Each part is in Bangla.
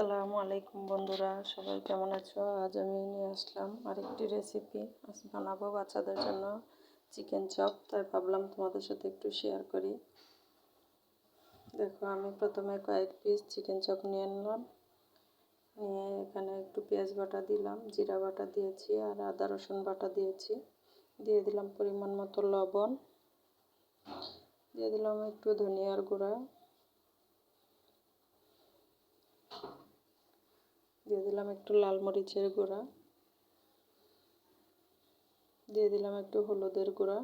আসসালামু আলাইকুম বন্ধুরা, সবাই কেমন আছো? আজ আমি নিয়ে আসলাম আরেকটি রেসিপি আজ বানাবো বাচ্চাদের জন্য চিকেন চপ তাই ভাবলাম তোমাদের সাথে একটু শেয়ার করি। দেখো, আমি প্রথমে কয়েক পিস চিকেন চপ নিয়ে নিলাম। নিয়ে এখানে একটু পেঁয়াজ বাটা দিলাম, জিরা বাটা দিয়েছি আর আদা রসুন বাটা দিয়েছি। দিয়ে দিলাম পরিমাণ মতো লবণ। দিয়ে দিলাম একটু ধনিয়ার গুঁড়া। দিয়ে দিলাম একটু লাল মরিচের গুঁড়া। দিয়ে দিলাম একটু হলুদের গুঁড়া।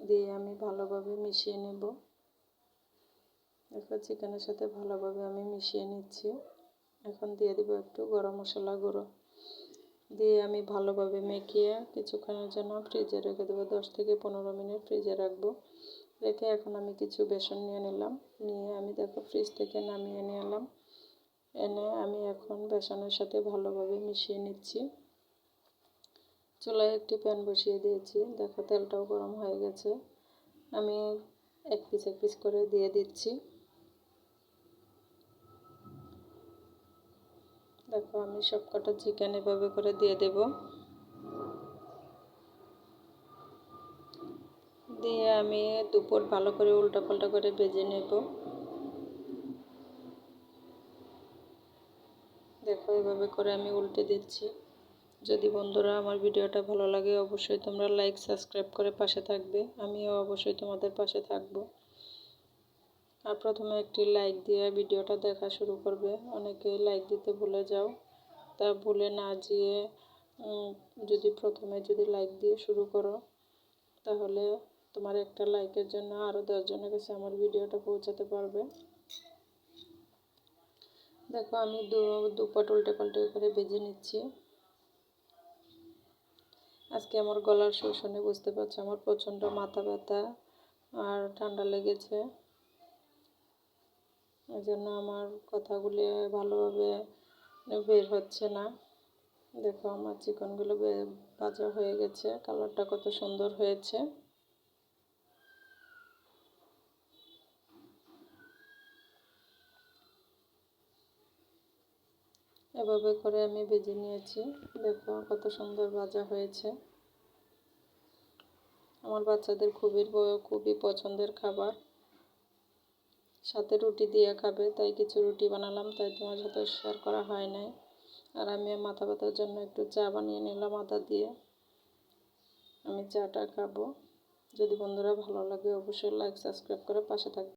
দিয়ে আমি ভালোভাবে মিশিয়ে নেব। দেখো চিকেনের সাথে ভালোভাবে আমি মিশিয়ে নিচ্ছি। এখন দিয়ে দেবো একটু গরম মশলা গুঁড়ো। দিয়ে আমি ভালোভাবে মেখিয়ে কিছুক্ষণের জন্য ফ্রিজে রেখে দেবো। দশ থেকে পনেরো মিনিট ফ্রিজে রাখব। রেখে এখন আমি কিছু বেসন নিয়ে নিলাম। নিয়ে আমি দেখো ফ্রিজ থেকে নামিয়ে নিয়ে এলাম। এনে আমি এখন বেসনের সাথে ভালোভাবে মিশিয়ে নিচ্ছি। চুলায় একটি প্যান বসিয়ে দিয়েছি। দেখো তেলটাও গরম হয়ে গেছে। আমি এক পিস এক পিস করে দিয়ে দিচ্ছি। দেখো আমি সব কটা চিকেন এভাবে করে দিয়ে দেব। দিয়ে আমি দুপুর ভালো করে উল্টা পাল্টা করে বেজে নেব। দেখো, এভাবে করে আমি উল্টে দিচ্ছি। যদি বন্ধুরা আমার ভিডিওটা ভালো লাগে, অবশ্যই তোমরা লাইক সাবস্ক্রাইব করে পাশে থাকবে। আমিও অবশ্যই তোমাদের পাশে থাকব। আর প্রথমে একটি লাইক দিয়ে ভিডিওটা দেখা শুরু করবে। অনেকে লাইক দিতে ভুলে যাও। তা ভুলে না যেয়ে যদি প্রথমে যদি লাইক দিয়ে শুরু করো, তাহলে তোমার একটা লাইকের জন্য আরও দশজনের কাছে আমার ভিডিওটা পৌঁছাতে পারবে। দেখো আমি দু দুপট উল্টে পাল্টে করে বেজে নিচ্ছি। আজকে আমার গলার শোষণে বুঝতে পারছি, আমার প্রচণ্ড মাথা ব্যথা আর ঠান্ডা লেগেছে। এই জন্য আমার কথাগুলি ভালোভাবে বের হচ্ছে না। দেখো আমার চিকনগুলো ভাজা হয়ে গেছে, কালারটা কত সুন্দর হয়েছে। এভাবে করে আমি ভেজে নিয়েছি। দেখো কত সুন্দর ভাজা হয়েছে। আমার বাচ্চাদের খুবই খুবই পছন্দের খাবার। সাথে রুটি দিয়ে খাবে, তাই কিছু রুটি বানালাম, তাই তোমার সাথে শেয়ার করা হয় নাই। আর আমি মাথা ব্যথার জন্য একটু চা বানিয়ে নিলাম আদা দিয়ে। আমি চাটা খাব। যদি বন্ধুরা ভালো লাগে, অবশ্যই লাইক সাবস্ক্রাইব করে পাশে থাকবে